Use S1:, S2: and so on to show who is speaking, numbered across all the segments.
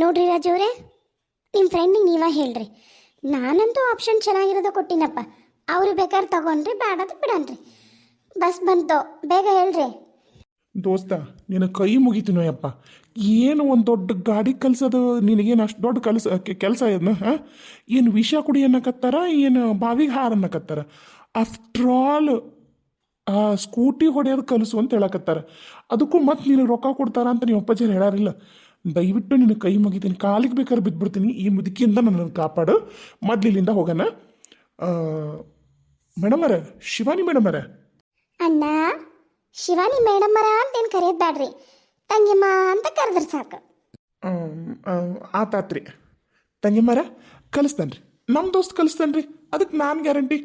S1: ನೋಡ್ರಿ ರಾಜು ಅವರೇ ನಿಮ್ಮ ಫ್ರೆಂಡಿಗೆ ನೀವ ಹೇಳ್ರಿ. ನಾನಂತೂ ಆಪ್ಷನ್ ಚೆನ್ನಾಗಿರೋದು ಕೊಟ್ಟಿನಪ್ಪ. ಅವ್ರು ಬೇಕಾದ್ರೆ ತಗೊಂಡ್ರಿ, ಬೇಡದು ಬಿಡನ್ರಿ. ಬಸ್ ಬಂತು, ಬೇಗ ಹೇಳ್ರಿ.
S2: ದೋಸ್ತ, ನಿನ್ನ ಕೈ ಮುಗಿತೀನೋ ಅಪ್ಪ ಏನು ಒಂದು ದೊಡ್ಡ ಗಾಡಿ ಕಲ್ಸೋದು, ನಿನಗೇನು ಅಷ್ಟು ದೊಡ್ಡ ಕಲ್ಸ ಕೆಲಸ ಇದನ್ನ ಹಾಂ? ಏನು ವಿಷ ಕುಡಿ ಅನ್ನಕತ್ತಾರ, ಏನು ಬಾವಿಗೆ ಹಾರ ಅನ್ನಕತ್ತಾರ? ಆಫ್ಟರ್ ಆಲ್ ಆ ಸ್ಕೂಟಿ ಹೊಡೆಯೋದು ಕಲಿಸು ಅಂತ ಹೇಳಕತ್ತಾರ. ಅದಕ್ಕೂ ಮತ್ತೆ ನಿನಗೆ ರೊಕ್ಕ ಕೊಡ್ತಾರ ಅಂತ ನೀವು ಅಪ್ಪಾಜಿ ಹೇಳಾರಿಲ್ಲ. ದಯವಿಟ್ಟು ನಿನ್ನ ಕೈ ಮುಗಿತೀನಿ ಕಾಲಿಗೆ ಬೇಕಾದ್ರೆ ಬಿದ್ದುಬಿಡ್ತೀನಿ ಈ ಮುದುಕಿಯಿಂದ ನನ್ನನ್ನು ಕಾಪಾಡು. ಮೊದ್ಲು ಇಲ್ಲಿಂದ ಹೋಗೋಣ ಮೇಡಮರ ಶಿವಾನಿ ಮೇಡಮರ.
S1: ಅಣ್ಣ ಶಿವಾನಿ ಮೇಡಮ್ಮರ ಅಂತೇನು ಕರೆಯೋದು ಬ್ಯಾಡ್ರಿ. ತಂಗಿಮ್ಮ ಅಂತ ಕರೆದ್ರೆ ಸಾಕು.
S2: ಆತಾತ್ರಿ. ತಂಗಿಮ್ಮರ ಕಲಿಸ್ತಾನ್ರಿ. ನಮ್ಮ ದೋಸ್ತ್ ಕಲಿಸ್ತಾನ್ರಿ. ಅದಕ್ಕೆ ನಾನು ಗ್ಯಾರಂಟಿ.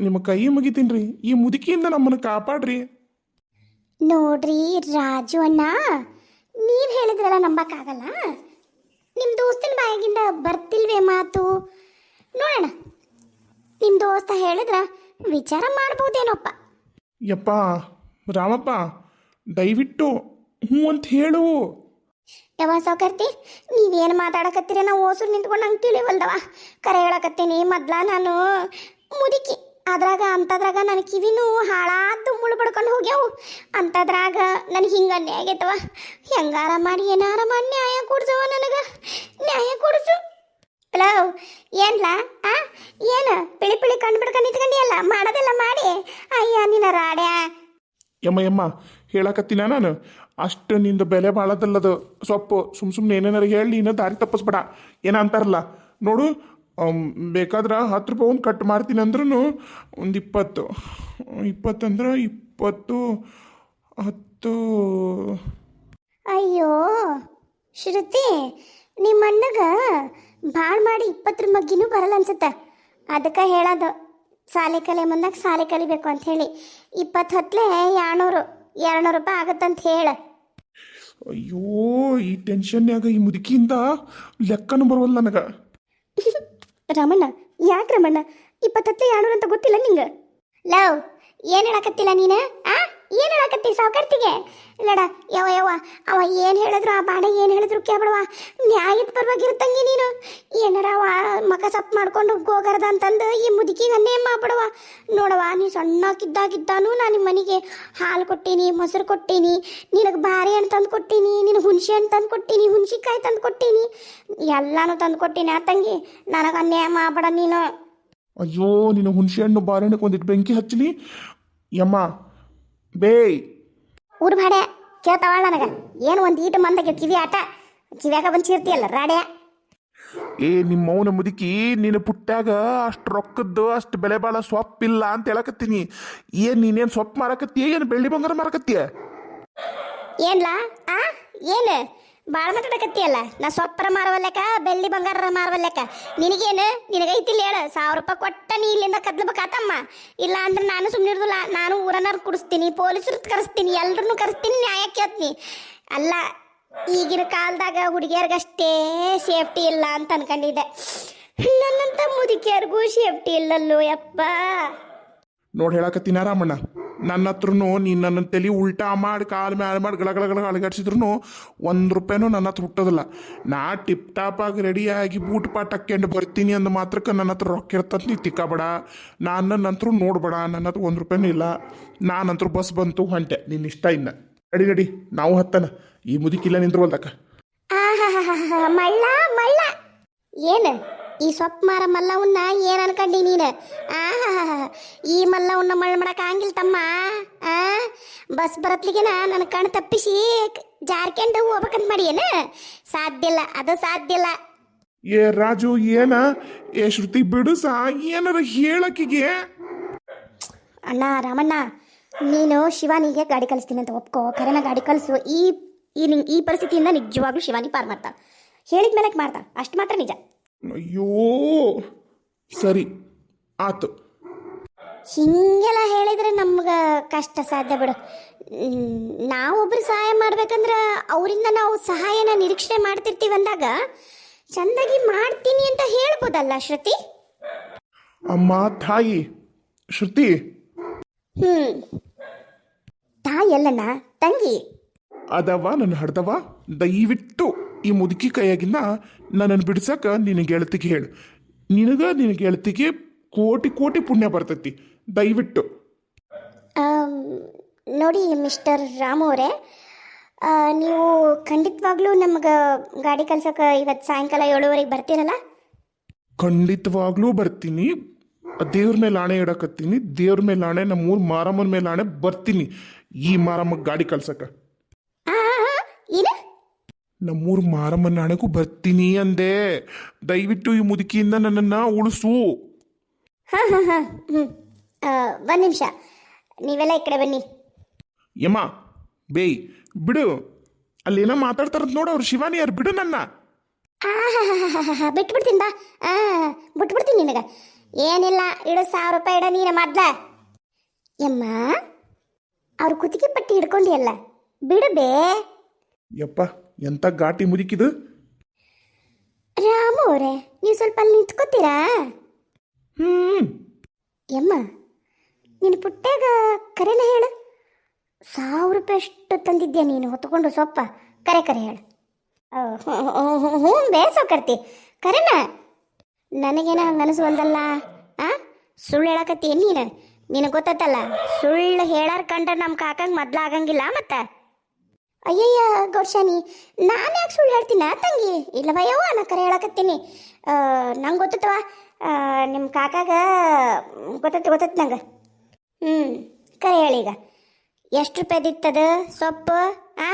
S2: ನಿಮ್ಮ ಕೈ ಮುಗಿತೀನಿ ರೀ ಈ ಮುದುಕಿಯಿಂದ ನಮ್ಮನ್ನು ಕಾಪಾಡ್ರಿ.
S1: ನೋಡ್ರಿ ರಾಜು ಅಣ್ಣ ನೀವು ಹೇಳಿದ್ರಲ್ಲ ನಂಬಕ್ಕಾಗಲ್ಲ? ನಿಮ್ಮ ದೋಸ್ತಿನ ಬಾಯಾಗಿಂದ ಬರ್ತಿಲ್ವೇ ಮಾತು? ನೋಡೋಣ. ನಿಮ್ಮ ದೋಸ್ತ ಹೇಳಿದ್ರ ವಿಚಾರ ಮಾಡ್ಬೋದೇನೋಪ್ಪ?
S2: ಯಪ್ಪ ರಾಮಪ್ಪ ದಯವಿಟ್ಟು ಹ್ಞೂ ಅಂತ ಹೇಳು.
S1: ಯಾವ ಸೌಕರ್ತಿ ನೀವೇನು ಮಾತಾಡಕತ್ತೀರ? ನಾವು ಓಸು ನಿಂತ್ಕೊಂಡು ನಂಗೆ ತಿಳಿವಲ್ದವ. ಕರೆ ಹೇಳಕತ್ತೀನಿ ಮೊದ್ಲ ನಾನು ಮುದುಕಿ. ಅದ್ರಾಗ ಅಂಥದ್ರಾಗ ನನ್ನ ಕಿವಿನೂ ಹಾಳಾದ್ದು ಮುಳು ಬಡ್ಕೊಂಡು ಹೋಗ್ಯಾವು. ಅಂಥದ್ರಾಗ ನನಗೆ ಹಿಂಗೆ ಅನ್ಯಾಯ ಹೆಂಗಾರ ಮಾಡಿ ಏನಾರ ಮಾಡಿ ನ್ಯಾಯ ಕೊಡ್ಸವ ನನಗೆ. ನ್ಯಾಯ ಕೊಡ್ಸು. ಹಲೋ ಏನ್ಲ? ಆ? ಏನು? ಪಿಳಿ ಪಿಳಿ ಕಂಡು ಬಿಡ್ಕೊಂಡು ನಿಂತ್ಕೊಂಡಿಯಲ್ಲ? ಮಾಡೋದೆಲ್ಲ ಮಾಡಿ. ಅಯ್ಯ, ನಿನ್ನ ರಾಡ್ಯ.
S2: ಯಮ್ಮ ಯಮ್ಮ ಹೇಳಕತ್ತೀನ ನಾನು. ಅಷ್ಟು ನಿಂದು ಬೆಲೆ ಬಾಳದಲ್ಲದು. ಸೊಪ್ಪು ಸುಮ್ ಸುಮ್ಮನೆ ಏನೇನಾರು ಹೇಳಿ ನೀನು ದಾರಿ ತಪ್ಪಿಸ್ಬೇಡ. ಏನಂತಾರಲ್ಲ ನೋಡು ಬೇಕಾದ್ರೆ ಹತ್ತು ರೂಪಾಯಿ ಒಂದು ಕಟ್ ಮಾಡ್ತೀನಿ ಅಂದ್ರೂ ಒಂದು ಇಪ್ಪತ್ತು. ಇಪ್ಪತ್ತಂದ್ರೆ ಇಪ್ಪತ್ತು ಹತ್ತು.
S1: ಅಯ್ಯೋ ಶ್ರುತಿ ನಿಮ್ಮ ಅಣ್ಣಗ ಭಾಳ ಮಾಡಿ ಇಪ್ಪತ್ತರ ಮಗ್ಗಿನೂ ಬರಲ್ಲ ಅನ್ಸುತ್ತೆ. ಅದಕ್ಕೆ ಹೇಳೋದು ಸಾಲೆ ಕಲೆ ಮುಂದಾಗ ಸಾಲೆ ಕಲಿಬೇಕು ಅಂತ ಹೇಳಿ. ಇಪ್ಪತ್ತು ಹತ್ತಲೆ ಎರಡ್ನೂರು ಎರಡ್ನೂರು ರೂಪಾಯಿ ಆಗುತ್ತಂತ ಹೇಳ.
S2: ಅಯ್ಯೋ ಈ ಟೆನ್ಷನ್ಯಾಗ ಈ ಮುದುಕಿಯಿಂದ ಲೆಕ್ಕನೂ ಬರವಲ್ಲ ನನಗೆ.
S1: ರಮಣ್ಣ ಯಾಕೆ ರಮಣ್ಣ ಇಪ್ಪತ್ತು ಹೊತ್ಲೆ ಎರಡ್ನೂರು ಅಂತ ಗೊತ್ತಿಲ್ಲ ನಿಂಗೆ ಲವ್ ಏನು ಹೇಳಕತ್ತಿಲ್ಲ ನೀನು ಆ ಏನು ಹೇಳಕತ್ತಿ ಸಾವುಕಾರ್ತಿಗೆ? ಇಲ್ಲಡ ಯಾವ ಯಾವ ಅವ ಏನು ಹೇಳಿದ್ರು ಆ ಬಾಡ ಏನು ಹೇಳಿದ್ರು ಕೇಳ್ಬಿಡವ ನ್ಯಾಯದ ಪರವಾಗಿರ್ತಂಗಿ ನೀನು. ಏನಾರ ಅವ ಮಕ ಸಪ್ ಮಾಡ್ಕೊಂಡು ಹೋಗರ್ದ ಅಂತಂದು ಈ ಮುದುಕಿಗೆ ಅನ್ನೇ ಮಾಡ್ಬಿಡವ ನೋಡವ ನೀ ಸಣ್ಣಕ್ಕಿದ್ದಾಗಿದ್ದಾನು ನಾನು ನಿಮ್ಮ ಮನೆಗೆ ಹಾಲು ಕೊಟ್ಟೀನಿ, ಮೊಸರು ಕೊಟ್ಟೀನಿ, ನಿನಗೆ ಬಾರಿ ಹಣ್ಣು ತಂದು ಕೊಟ್ಟೀನಿ, ನಿನಗೆ ಹುಣಸೆ ಹಣ್ಣು ತಂದು ಕೊಟ್ಟೀನಿ, ಹುಣಸಿಕಾಯಿ ತಂದು ಕೊಟ್ಟೀನಿ. ಎಲ್ಲಾನು ತಂದು ಕೊಟ್ಟೀನಿ ಆ ತಂಗಿ. ನನಗೆ ಅನ್ಯಾಯ ಮಾಡ್ಬೇಡ ನೀನು.
S2: ಅಯ್ಯೋ, ನೀನು ಹುಣಸೆ ಹಣ್ಣು ಬಾಳೆಹಣ್ಣಕ್ಕೆ ಒಂದಿಟ್ಟು ಬೆಂಕಿ ಹಚ್ಚಲಿ? ಯಮ್ಮ ಬೇಯ್.
S1: ಊರು ಭಾಡೆ ಕೇಳ್ತಾವಳ ನನಗೆ. ಏನು ಒಂದು ಈಟು ಮಂದಕ್ಕೆ ಕಿವಿ ಆಟ ಕಿವ್ಯಾಗ ಬಂದು ಚೀರ್ತಿಯಲ್ಲ ರಾಡ್ಯ?
S2: ಏ ನಿಮ್ಮ ಅವನ ಮುದುಕಿ ನಿನ್ನ ಪುಟ್ಟಾಗ ಅಷ್ಟು ರೊಕ್ಕದ್ದು ಅಷ್ಟು ಬೆಲೆ ಬಾಳ ಸೊಪ್ಪಿಲ್ಲ ಅಂತ ಹೇಳಕತ್ತೀನಿ. ಏನು ನೀನೇನು ಸೊಪ್ಪು ಮಾರಕತ್ತೀಯ ಏನು ಬೆಳ್ಳಿ ಬಂಗಾರ ಮಾರಕತ್ತೀಯ
S1: ಏನ್ಲಾ? ಆ? ಏನು? ಭಾಳ ಮಾತಾಡಕತ್ತಿಯಲ್ಲ? ನಾ ಸೊಪ್ಪರ ಮಾರವಲ್ಲಕ್ಕ ಬೆಳ್ಳಿ ಬಂಗಾರ ಮಾರವಲ್ಲಕ್ಕ ನಿನಗೇನು? ನಿನಗೈತಿಲ್ಲ ಹೇಳ. ಸಾವಿರ ರೂಪಾಯಿ ಕೊಟ್ಟ ನೀ ಇಲ್ಲಿಂದ ಕದ್ಲಬೇಕಾತಮ್ಮ. ಇಲ್ಲ ಅಂದ್ರೆ ನಾನು ಸುಮ್ಮನೆ ಇರೋದಿಲ್ಲ ನಾನು ಊರನ್ನಾರು ಕುಡಿಸ್ತೀನಿ ಪೊಲೀಸರು ಕರೆಸ್ತೀನಿ, ಎಲ್ರನ್ನೂ ಕರೆಸ್ತೀನಿ, ನ್ಯಾಯ ಕೇಳ್ತೀನಿ. ಅಲ್ಲ, ಈಗಿನ ಕಾಲದಾಗ ಹುಡುಗಿಯರ್ಗಷ್ಟೇ ಸೇಫ್ಟಿ ಇಲ್ಲ ಅಂತ ಅನ್ಕೊಂಡಿದ್ದೆ. ನನ್ನಂತ ಮುದುಕಿಯರ್ಗೂ ಸೇಫ್ಟಿ ಇಲ್ಲಲ್ಲೋ ಯಪ್ಪ.
S2: ನೋಡಿ ಹೇಳಕತ್ತೀನ ರಾಮಣ್ಣ. ನನ್ನ ಹತ್ರನು ನೀನು ನನ್ನ ತಲೆ ಉಲ್ಟಾ ಮಾಡಿ ಕಾಲು ಮ್ಯಾಲೆ ಮಾಡಿ ಗಳ ಗಳ ಗಳ ಅಳಗಾಡ್ಸಿದ್ರು ಒಂದು ರೂಪಾಯಿನೂ ನನ್ನ ಹತ್ರ ಹುಟ್ಟೋದಿಲ್ಲ. ನಾ ಟಿಪ್ ಟಾಪಾಗಿ ರೆಡಿಯಾಗಿ ಬೂಟ್ ಪಾಟ್ ಹಾಕ್ಕೊಂಡು ಬರ್ತೀನಿ ಅಂದ ಮಾತ್ರಕ್ಕೆ ನನ್ನ ಹತ್ರ ರೊಕ್ಕ ಇರ್ತಂತ ನೀ ತಿಕ್ಕಬೇಡ. ನಾನು ನನ್ನ ಹತ್ರ ನೋಡ್ಬೇಡ, ನನ್ನ ಹತ್ರ ಒಂದು ರೂಪಾಯಿನೂ ಇಲ್ಲ. ನಾನಂತರೂ ಬಸ್ ಬಂತು ಹೊಂಟೆ ನಿನ್ನ ಇಷ್ಟ ಇನ್ನ. ರೆಡಿ ರೆಡಿ ನಾವು ಹತ್ತನ. ಈ ಮುದುಕಿಲ್ಲ ನಿಂದ್ರವಲ್ದಕ್ಕ.
S1: ಮಳ್ಳ. ಏನು? ಈ ಸೊಪ್ಪು ಮಾರ ಮಲ್ಲವನ್ನ ಏನ್ ಅನ್ಕಂಡಿ ನೀನು? ಈ ಮಲ್ಲವನ್ನ ಮಳ್ ಮಾಡಕ್ ಆಗಿಲ್ಲ ತಮ್ಮ. ಆ ಬಸ್ ಬರತ್ಲಿಗೆನ ನನ್ನ ಕಣ್ ತಪ್ಪಿಸಿ ಜಾರ್ಕೊಂಡು ಹೋಗ್ಬೇಕಂತ ಮಾಡಿ ಏನು ಸಾಧ್ಯ ಇಲ್ಲ ಅದು ಸಾಧ್ಯ ಇಲ್ಲ.
S2: ಏ ರಾಜು ಏನ? ಏ ಶ್ರುತಿ ಬಿಡು ಸಾ ಏನಾರ ಹೇಳಕ್ಕಿಗೆ?
S1: ಅಣ್ಣ ರಾಮಣ್ಣ ನೀನು ಶಿವಾನಿಗೆ ಗಾಡಿ ಕಲಿಸ್ತೀನಿ ಅಂತ ಒಪ್ಕೋ. ಕರೆನ ಗಾಡಿ ಕಲಿಸು ಈ ಈ ಈ ಪರಿಸ್ಥಿತಿಯಿಂದ ನಿಜವಾಗ್ಲೂ ಶಿವಾನಿ ಪಾರ್ ಮಾಡ್ತಾಳೆ. ಹೇಳಿದ ಮೇಲೆ ಮಾಡ್ತಾಳೆ. ಅಷ್ಟು ಮಾತ್ರ ನಿಜ.
S2: ಅಯ್ಯೋ. ಸರಿ ಆತು.
S1: ಹಿಂಗೆಲ್ಲ ಹೇಳಿದ್ರೆ ನಮ್ಗೆ ಕಷ್ಟ ಸಾಧ್ಯ ಬಿಡು. ನಾವೊಬ್ರು ಸಹಾಯ ಮಾಡ್ಬೇಕಂದ್ರೆ ಅವರಿಂದ ನಾವು ಸಹಾಯನ ನಿರೀಕ್ಷೆ ಮಾಡ್ತಿರ್ತೀವಿ ಅಂದಾಗ ಚಂದಾಗಿ ಮಾಡ್ತೀನಿ ಅಂತ ಹೇಳ್ಬೋದಲ್ಲ ಶ್ರುತಿ?
S2: ಅಮ್ಮ ತಾಯಿ ಶ್ರುತಿ.
S1: ಹ್ಮ್. ತಾಯಿ ಅಲ್ಲಣ್ಣ ತಂಗಿ.
S2: ಅದವ ನನ್ನ ಹಡ್ದವ ದಯವಿಟ್ಟು. ಈ ಮುದುಕಿ ಕೈಯಾಗಿಂದ ನನ್ನನ್ನು ಬಿಡ್ಸಕ್ಕೆ ನಿನ್ನ ಗೆಳತಿಗೆ ಹೇಳು. ನಿನಗೆ ನಿನ್ನ ಗೆಳತಿಗೆ ಕೋಟಿ ಕೋಟಿ ಪುಣ್ಯ ಬರ್ತೈತಿ. ದಯವಿಟ್ಟು.
S1: ನೋಡಿ ಮಿಸ್ಟರ್ ರಾಮು ಅವರೇ ನೀವು ಖಂಡಿತವಾಗ್ಲೂ ನಮ್ಗೆ ಗಾಡಿ ಕಲ್ಸಕ್ಕೆ ಇವತ್ತು ಸಾಯಂಕಾಲ ಏಳುವರೆಗೆ ಬರ್ತೀರಲ್ಲ?
S2: ಖಂಡಿತವಾಗ್ಲೂ ಬರ್ತೀನಿ. ದೇವ್ರ ಮೇಲೆ ಆಣೆ ಇಡಕತ್ತೀನಿ. ದೇವ್ರ ಮೇಲೆ ಆಣೆ ನಮ್ಮ ಊರ್ ಮಾರಮ್ಮನ ಮೇಲೆ ಆಣೆ ಬರ್ತೀನಿ ಈ ಮಾರಮ್ಮಗೆ ಗಾಡಿ
S1: ಕಲ್ಸಕ್ಕೆ
S2: ನಮ್ಮೂರು ಮಾರಮ್ಮನ ಆಣೆಗೂ ಬರ್ತೀನಿ ಅಂದೆ. ದಯವಿಟ್ಟು ಈ ಮುದುಕಿಯಿಂದ ನನ್ನನ್ನು ಉಳಿಸು.
S1: ಹಾಂ ಹಾಂ ಹಾಂ ಹ್ಞೂ ಒಂದು ನಿಮಿಷ. ನೀವೆಲ್ಲ ಈ ಕಡೆ ಬನ್ನಿ.
S2: ಯಮ್ಮ ಬೇಯ್ ಬಿಡು. ಅಲ್ಲೇನೋ ಮಾತಾಡ್ತಾರಂತ ನೋಡು ಅವ್ರು ಶಿವಾನಿ ಯಾರು ಬಿಡು ನನ್ನ.
S1: ಆಹಾಹಾಹಾಹಾ, ಬಿಟ್ಬಿಡ್ತೀನಿ ಬಾ. ಆ ಬಿಟ್ಬಿಡ್ತೀನಿ ನಿನಗೆ. ಏನಿಲ್ಲ ಇಡು ಸಾವಿರ ರೂಪಾಯಿ ಇಡ ನೀನು ಮೊದ್ಲ. ಯಮ್ಮ ಅವ್ರ ಕುತ್ತಿಗೆ ಪಟ್ಟಿ ಹಿಡ್ಕೊಂಡಿಯಲ್ಲ. ಬಿಡು ಬೇ.
S2: ಯಪ್ಪ ಎಂತ ಗಾಟಿ ಮುದುಕಿದು?
S1: ರಾಮು ಅವರೇ ನೀವು ಸ್ವಲ್ಪ ಅಲ್ಲಿ ನಿಂತ್ಕೋತೀರಾ?
S2: ಹ್ಮ್.
S1: ಯಮ್ಮ ನಿನ್ನ ಪುಟ್ಟ್ಯಾಗ ಕರೆನ ಹೇಳು? ಸಾವಿರ ರೂಪಾಯಿ ಅಷ್ಟು ತಂದಿದ್ಯಾ ನೀನು? ಹೊತ್ಕೊಂಡು ಸೊಪ್ಪ ಕರೆ ಕರೆ ಹೇಳು. ಹ್ಞೂ ಬೇಸೋಕರ್ತಿ ಕರೆನ ನನಗೇನ ಹಂಗೆ ಅನಿಸುವಲ್ದಲ್ಲ ಆ? ಸುಳ್ಳು ಹೇಳಕತ್ತಿ ನೀನು? ನಿನಗೆ ಗೊತ್ತತ್ತಲ್ಲ ಸುಳ್ಳು ಹೇಳಾರ ಕಂಡ್ರೆ ನಮ್ಮ ಕಾಕಂಗೆ ಮೊದ್ಲು ಆಗಂಗಿಲ್ಲ ಮತ್ತೆ? ಅಯ್ಯಯ್ಯ ಗೌಡ್ಶಾನಿ ನಾನು ಯಾಕೆ ಸುಳ್ಳು ಹೇಳ್ತೀನ ತಂಗಿ? ಇಲ್ಲ ಭಯವ ನಾ ಕರೆ ಹೇಳಕತ್ತೀನಿ. ನಂಗೆ ಗೊತ್ತವ ನಿಮ್ಮ ಕಾಕಾಗ ಗೊತ್ತೈತಿ ಗೊತ್ತೈತಿ ನಂಗೆ. ಹ್ಞೂ ಕರೆ ಹೇಳಿ ಈಗ. ಎಷ್ಟು ರೂಪಾಯ್ದಿತ್ತದ ಸೊಪ್ಪು, ಆ?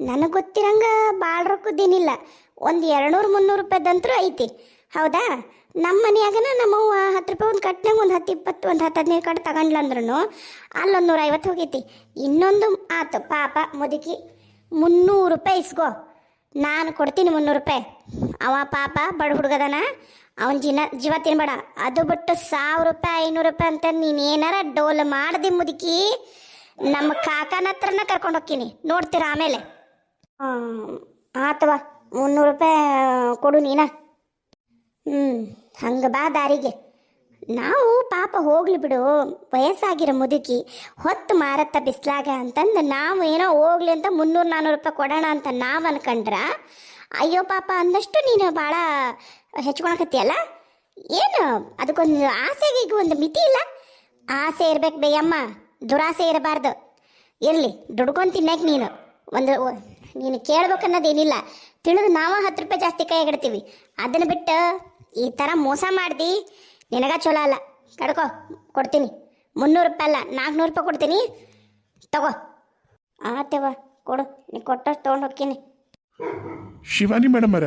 S1: ನನಗೆ ಗೊತ್ತಿರಂಗ ಭಾಳ ರೊಕ್ಕದ್ದೇನಿಲ್ಲ ಒಂದು ಎರಡುನೂರು, ಮುನ್ನೂರು ರೂಪಾಯ್ದಂತರೂ ಐತಿ. ಹೌದಾ? ನಮ್ಮ ಮನೆಯಾಗನ ನಮ್ಮವ್ವ ಹತ್ತು ರೂಪಾಯಿ ಒಂದು ಕಟ್ನಾಗ ಒಂದು ಹತ್ತು ಇಪ್ಪತ್ತು, ಒಂದು ಹತ್ತು ಹದಿನೈದು ಕಟ್ ತಗೊಂಡ್ಲಂದ್ರೂ ಅಲ್ಲೊಂದು ನೂರ ಐವತ್ತು ಹೋಗೈತಿ. ಇನ್ನೊಂದು ಆತು ಪಾಪ ಮುದುಕಿ. ಮುನ್ನೂರು ರೂಪಾಯಿ ಇಸ್ಕೋ. ನಾನು ಕೊಡ್ತೀನಿ ಮುನ್ನೂರು ರೂಪಾಯಿ. ಅವ ಪಾಪ ಬಡ ಹುಡುಗದನ. ಅವನ ಜೀನ, ಜೀವ ತಿನ್ಬೇಡ. ಅದು ಬಿಟ್ಟು ಸಾವಿರ ರೂಪಾಯಿ, ಐನೂರು ರೂಪಾಯಿ ಅಂತ ನೀನು ಏನಾರ ಡೋಲ್ ಮಾಡ್ದಿ ಮುದುಕಿ, ನಮ್ಮ ಕಾಕನ ಹತ್ರನ ಕರ್ಕೊಂಡು ಹೋಗ್ತೀನಿ. ನೋಡ್ತೀರ ಆಮೇಲೆ? ಆತವ ಮುನ್ನೂರು ರೂಪಾಯಿ ಕೊಡು ನೀನ. ಹ್ಞೂ ಹಂಗೆ ಬಾ ದಾರಿಗೆ. ನಾವು ಪಾಪ ಹೋಗ್ಲಿ ಬಿಡು, ವಯಸ್ಸಾಗಿರೋ ಮುದುಕಿ, ಹೊತ್ತು ಮಾರತ್ತ ಬಿಸ್ಲಾಗ ಅಂತಂದು ನಾವು ಏನೋ ಹೋಗ್ಲಿ ಅಂತ ಮುನ್ನೂರು ನಾನ್ನೂರು ರೂಪಾಯಿ ಕೊಡೋಣ ಅಂತ ನಾವು ಅನ್ಕಂಡ್ರ, ಅಯ್ಯೋ ಪಾಪ ಅಂದಷ್ಟು ನೀನು ಭಾಳ ಹೆಚ್ಕೊಳಕತ್ತೀಯಲ್ಲ? ಏನು, ಅದಕ್ಕೊಂದು ಆಸೆಗೆ ಈಗ ಒಂದು ಮಿತಿ ಇಲ್ಲ? ಆಸೆ ಇರ್ಬೇಕು ಬೇಯಮ್ಮ, ದುರಾಸೆ ಇರಬಾರ್ದು. ಇರಲಿ, ದುಡ್ಕೊಂಡು ತಿನ್ನಕ್ಕೆ ನೀನು. ಒಂದು ನೀನು ಕೇಳ್ಬೇಕು ಅನ್ನೋದೇನಿಲ್ಲ ತಿಳಿದು ನಾವು ಹತ್ತು ರೂಪಾಯಿ ಜಾಸ್ತಿ ಕೈಯಾಗಿಡ್ತೀವಿ ಅದನ್ನು ಬಿಟ್ಟು ಈ ಥರ ಮೋಸ ಮಾಡ್ದಿ ನಿನಗ ಚಲೋ ಅಲ್ಲ. ಕಡ್ಕೋ ಕೊಡ್ತೀನಿ. ಮುನ್ನೂರು ರೂಪಾಯಿ ಅಲ್ಲ ನಾಲ್ಕುನೂರು ರೂಪಾಯಿ ಕೊಡ್ತೀನಿ. ತಗೋ. ಆತೇವ ಕೊಡು. ನೀ ಕೊಟ್ಟಷ್ಟು ತೊಗೊಂಡು ಹೋಗ್ತೀನಿ.
S2: ಶಿವಾನಿ ಮೇಡಮರ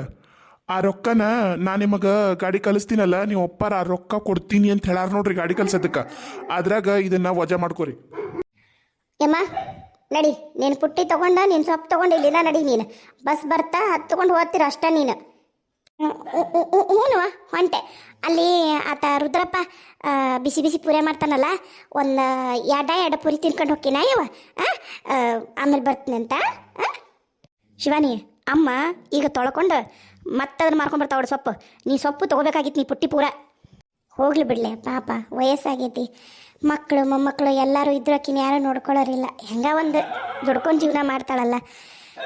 S2: ಆ ರೊಕ್ಕನ ನಾ ನಿಮಗೆ ಗಾಡಿ ಕಲಿಸ್ತೀನಲ್ಲ ನೀವು ಒಪ್ಪಾರ ಆ ರೊಕ್ಕ ಕೊಡ್ತೀನಿ ಅಂತ ಹೇಳಾರ ನೋಡ್ರಿ ಗಾಡಿ ಕಲ್ಸೋದಕ್ಕೆ ಅದ್ರಾಗ ಇದನ್ನ ವಜಾ ಮಾಡ್ಕೋರಿ.
S1: ಯಮ್ಮ ನಡಿ. ನೀನು ಪುಟ್ಟಿ ತಗೊಂಡ ನೀನು ಸೊಪ್ಪು ತಗೊಂಡು ಇಲ್ಲಿಂದ ನಡಿ ನೀನು. ಬಸ್ ಬರ್ತಾ ಹತ್ಕೊಂಡು ಹೋಗ್ತೀರ ಅಷ್ಟೇ ನೀನು. ಹ್ಞೂ ಹೊಂಟೆ. ಅಲ್ಲಿ ಆತ ರುದ್ರಪ್ಪ ಬಿಸಿ ಬಿಸಿ ಪೂರೆ ಮಾಡ್ತಾನಲ್ಲ, ಒಂದು ಎಡ ಎಡ ಪೂರಿ ತಿನ್ಕೊಂಡು ಹೋಗ್ತೀನ ಇವ ಆಮೇಲೆ ಬರ್ತೀನಿ ಅಂತ ಶಿವಾನಿ, ಅಮ್ಮ, ಈಗ ತೊಳ್ಕೊಂಡು ಮತ್ತೆ ಅದನ್ನ ಮಾರ್ಕೊಂಬರ್ತಾವಳು ಸೊಪ್ಪು. ನೀ ಸೊಪ್ಪು ತೊಗೋಬೇಕಾಗಿತ್ತು ನೀ ಪುಟ್ಟಿ ಪೂರ. ಹೋಗ್ಲಿ ಬಿಡ್ಲೆ, ಪಾಪ, ವಯಸ್ಸಾಗೈತಿ. ಮಕ್ಕಳು ಮೊಮ್ಮಕ್ಕಳು ಎಲ್ಲರೂ ಇದ್ರಕ್ಕಿನ ಯಾರೂ ನೋಡ್ಕೊಳ್ಳೋರಿಲ್ಲ ಹೆಂಗ ಒಂದು ದುಡ್ಕೊಂಡು ಜೀವನ ಮಾಡ್ತಾಳಲ್ಲ.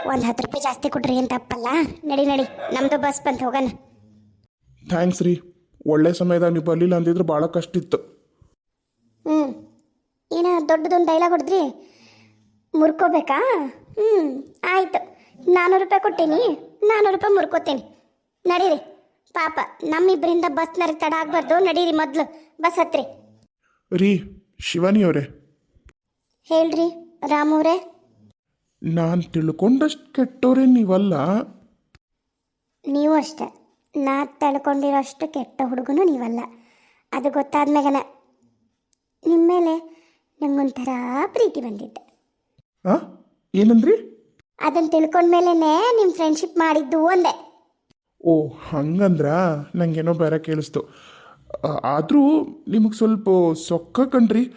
S1: ಒಂದು ಹತ್ತು ರೂಪಾಯಿ ಜಾಸ್ತಿ ಕೊಡ್ರಿ ಏನು ತಪ್ಪಲ್ಲ? ನಡಿ ನಡಿ. ನಮ್ಮದು ಬಸ್ ಬಂತು ಹೋಗೋಣ.
S2: ಥ್ಯಾಂಕ್ಸ್ ರೀ. ಒಳ್ಳೆ ಸಮಯದಾಗ ನೀವು ಬರಲಿಲ್ಲ ಅಂದಿದ್ರೆ ಭಾಳ ಕಷ್ಟ ಇತ್ತು.
S1: ಹ್ಞೂ ಏನ ದೊಡ್ಡದೊಂದು ಡೈಲಾಗ್ ಹೊಡೆದ್ರಿ? ಮುರ್ಕೋಬೇಕಾ? ಹ್ಞೂ ಆಯಿತು. ನಾನ್ನೂರು ರೂಪಾಯಿ ಕೊಟ್ಟೀನಿ. ನಾನ್ನೂರು ರೂಪಾಯಿ ಮುರ್ಕೋತೀನಿ. ನಡೀರಿ. ಪಾಪ ನಮ್ಮಿಬ್ಬರಿಂದ ಬಸ್ನರಿ ತಡ ಆಗಬಾರ್ದು. ನಡೀರಿ ಮೊದಲು. ಬಸ್ ಹತ್ರಿ
S2: ರೀ ಶಿವಾನಿ ಅವರೇ.
S1: ಹೇಳ್ರಿ ರಾಮವ್ರೆ
S2: ನಾನು ತಿಳ್ಕೊಂಡಷ್ಟು ಕೆಟ್ಟೋರೇ ನೀವಲ್ಲ.
S1: ನೀವು ಅಷ್ಟೆ ನಾ ತಳ್ಕೊಂಡಿರೋಷ್ಟು ಕೆಟ್ಟ ಹುಡುಗನು ನೀವಲ್ಲ. ಅದು ಗೊತ್ತಾದ್ಮೇಲೆ ನಿಮ್ಮ ಮೇಲೆ ನಂಗೊಂಥರ ಪ್ರೀತಿ ಬಂದಿದ್ದೆ
S2: ಆ? ಏನಂದ್ರಿ?
S1: ಅದನ್ನು ತಿಳ್ಕೊಂಡ್ಮೇಲೆ ನಿಮ್ಮ ಫ್ರೆಂಡ್ಶಿಪ್ ಮಾಡಿದ್ದು ಒಂದೇ.
S2: ಓ ಹಂಗಂದ್ರ ನಂಗೇನೋ ಬೇರೆ ಕೇಳಿಸ್ತು. ಆದರೂ ನಿಮಗೆ ಸ್ವಲ್ಪ ಸೊಕ್ಕ ಕಣ್ರಿ.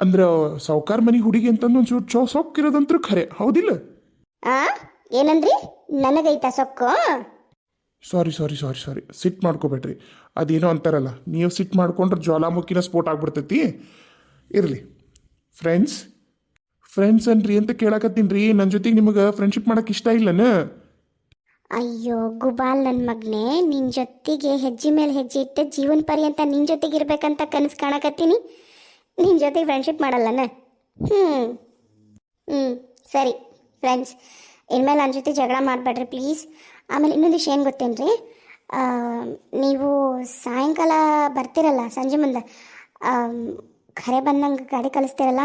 S2: ಅಂದ್ರೆ ಸಾವುಕಾರ ಮನಿ ಹುಡುಗಿ ಅಂತಂದು ಒಂಚೂರು ಸೊಕ್ಕ ಸೊಕ್ಕಿರೋದಂತೂ ಖರೆ ಹೌದಿಲ್ಲ?
S1: ಆ? ಏನಂದ್ರಿ? ನನಗೈತಾ ಸೊಕ್ಕು?
S2: ಸಾರಿ ಸಾರಿ ಸಾರಿ ಸಾರಿ ಸಿಟ್ ಮಾಡ್ಕೋಬೇಡ್ರಿ. ಅದೇನೋ ಅಂತಾರಲ್ಲ ನೀವು ಸಿಟ್ ಮಾಡ್ಕೊಂಡ್ರೆ ಜ್ವಾಲಾಮುಖಿನ ಸ್ಫೋಟ ಆಗ್ಬಿಡ್ತೈತಿ. ಇರಲಿ. ಫ್ರೆಂಡ್ಸ್ ಫ್ರೆಂಡ್ಸ್ ಅನ್ರಿ ಅಂತ ಕೇಳಕತ್ತೀನಿ ರೀ. ನನ್ನ ಜೊತೆಗೆ ನಿಮಗೆ ಫ್ರೆಂಡ್ಶಿಪ್ ಮಾಡಕ್ಕೆ ಇಷ್ಟ ಇಲ್ಲನ?
S1: ಅಯ್ಯೋ ಗುಬಾಲ್ ನನ್ನ ಮಗ್ನೆ ನಿನ್ ಜೊತೆಗೆ ಹೆಜ್ಜೆ ಮೇಲೆ ಹೆಜ್ಜೆ ಇಟ್ಟು ಜೀವನ ಪರ್ಯಂತ ನಿನ್ನ ಜೊತೆಗೆ ಇರ್ಬೇಕಂತ ಕನಸು ಕಾಣಕತ್ತೀನಿ. ನಿನ್ನ ಜೊತೆ ಫ್ರೆಂಡ್ಶಿಪ್ ಮಾಡಲ್ಲನ? ಹ್ಞೂ ಹ್ಞೂ ಸರಿ ಫ್ರೆಂಡ್ಸ್ ಇನ್ಮೇಲೆ ನನ್ನ ಜೊತೆ ಜಗಳ ಮಾಡಬೇಡ್ರಿ ಪ್ಲೀಸ್ ಆಮೇಲೆ ಇನ್ನೊಂದು ವಿಷಯ ಏನು ಗೊತ್ತೇನ್ರಿ? ನೀವು ಸಾಯಂಕಾಲ ಬರ್ತೀರಲ್ಲ, ಸಂಜೆ ಮುಂದೆ? ಖರೆ ಬಂದಂಗೆ ಗಾಡಿ ಕಲಿಸ್ತೀರಲ್ಲ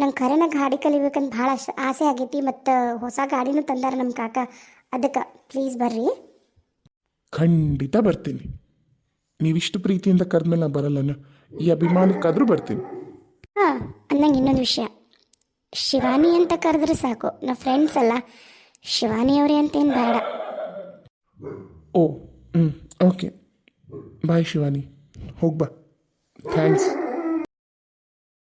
S1: ನಂಗೆ ಖರೆನ ಗಾಡಿ ಕಲಿಬೇಕಂತ ಭಾಳ ಆಸೆ ಆಗೈತಿ ಮತ್ತು ಹೊಸ ಗಾಡಿನೂ ತಂದಾರ ನಮ್ಮ ಕಾಕ. ಅದಕ್ಕೆ ಪ್ಲೀಸ್ ಬರ್ರಿ.
S2: ಖಂಡಿತ ಬರ್ತೀನಿ. ನೀವಿಷ್ಟು ಪ್ರೀತಿಯಿಂದ ಕರೆದ್ಮೇಲೆ ನಾನು ಬರಲ್ಲನ, ಈ ಅಭಿಮಾನಕ್ಕಾದರೂ ಬರ್ತೀನಿ.
S1: ಹಾಂ, ಅಂದಂಗೆ ಇನ್ನೊಂದು ವಿಷಯ. ಶಿವಾನಿ ಅಂತ ಕರೆದ್ರೆ ಸಾಕು. ನಾವು ಫ್ರೆಂಡ್ಸ್ ಅಲ್ಲ. ಶಿವಾನಿ ಅವರೇ ಅಂತೇನು ಬೇಡ.
S2: ಓ ಹ್ಞೂ ಓಕೆ ಬಾಯ್ ಶಿವಾನಿ. ಹೋಗ್ಬಾ. ಥ್ಯಾಂಕ್ಸ್